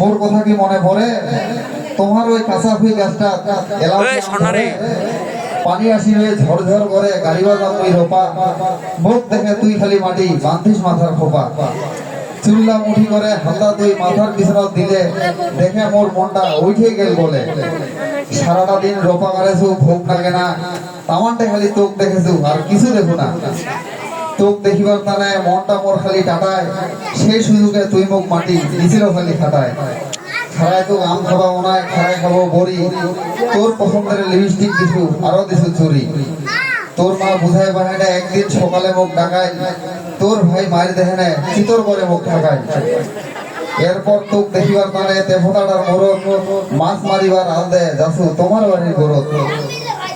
মোর কথা কি মনে পড়ে? তোমার ওই কাঁচা ফুই গাছটা পানি আসি হয়ে ঝরঝর করে গাড়ি বাজাম ওই রোপা। মুখ দেখে তুই খালি মাটি বান্ধিস মাথার খোপা। চুল্লা মুঠি করে হাতা তুই মাথার পিছনে দিলে দেখে মোর মনটা উঠে গেল বলে। সারাটা দিন রোপা করেছু ভোগ লাগে না। তামানটা খালি তোক দেখেছু আর কিছু দেখো না। তোক দেখিবার তানে মনটা মোর খালি টাটায় সেই সুযোগে তুই মুখ মাটি দিছিল খালি খাটায়। খারায় তো আম খাবা ওনায় খারায় খাব বড়ি। তোর পছন্দের লিপস্টিক দিছু, আরও দিছু চুরি। তোর মা বুঝায় বাহানে একদিন সকালে মুখ ডাকায়। তোর ভাই মারি দেখে নেয় চিতর করে মুখ ঢাকায় এরপর তোক দেখিবার মানে তেফোটাটার মরদ মাছ মারিবার আল দেয়, যাসু তোমার বাড়ির গরত।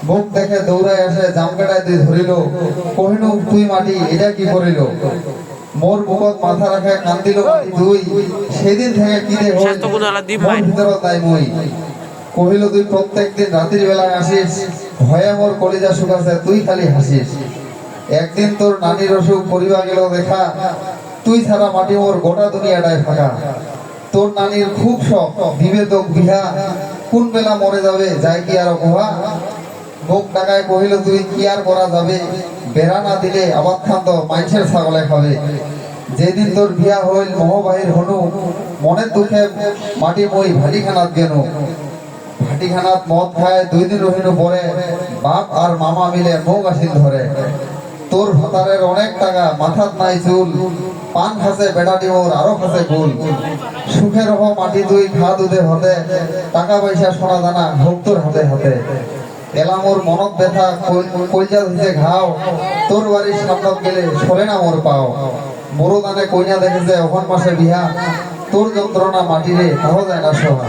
মুখ দেখে দৌড়ায় আসে জামকাটায় দিয়ে ধরিল। কহিনু তুই মাটি এটা কি করিল? মোর বুকত মাথা রাখে কান্দিল তুই সেদিন থেকে কি রে হই মোর ভাই। তাই মই। কহিল তুই প্রত্যেক দিন রাত্রির বেলায় আসিস ভয়ে মোর কলিজা শুকাছে তুই খালি হাসিস। একদিন তোর নানির অসুখ পরিবা গেল দেখা তুই ছাড়া মাটি মোর গোটা দুনিয়াটায় ফাঁকা। তোর নানির খুব শখ বিবেদক বিহা কোন বেলা মরে যাবে যায় কি আর গুহা মুখ টাকায় কহিল তুই কি আর করা যাবে? বেড়া না দিলে আবাদ খান তো ছাগলে খাবে। যেদিন তোর বিয়া হইল, মোহবাহির হনু মনের দুঃখে মাটি মই ভাটিখানাত গেনু। ভাটিখানাত মদ খায়, দুই দিন রহিনু পরে বাপ আর মামা মিলে মুখ আসিল ধরে। তোর ভাতারের অনেক টাকা, মাথাত নাই চুল, পান খাসে বেটাটি ওর, আরও খাসে গুল সুখের রহ মাটি তুই খা দুধে হতে, টাকা পয়সা সোনা দানা হোক তোর হাতে। হাতে এলামোর মনত ব্যথা, কই- কইজা দিতে ঘাও। তোর বাড়ির সামনত গেলে সরে না মোর পাও। মোরো দানে কইনা দেখেছে অখন মাসে বিহা। তোর যন্ত্রণা মাটিরে তাহ যায় না সহা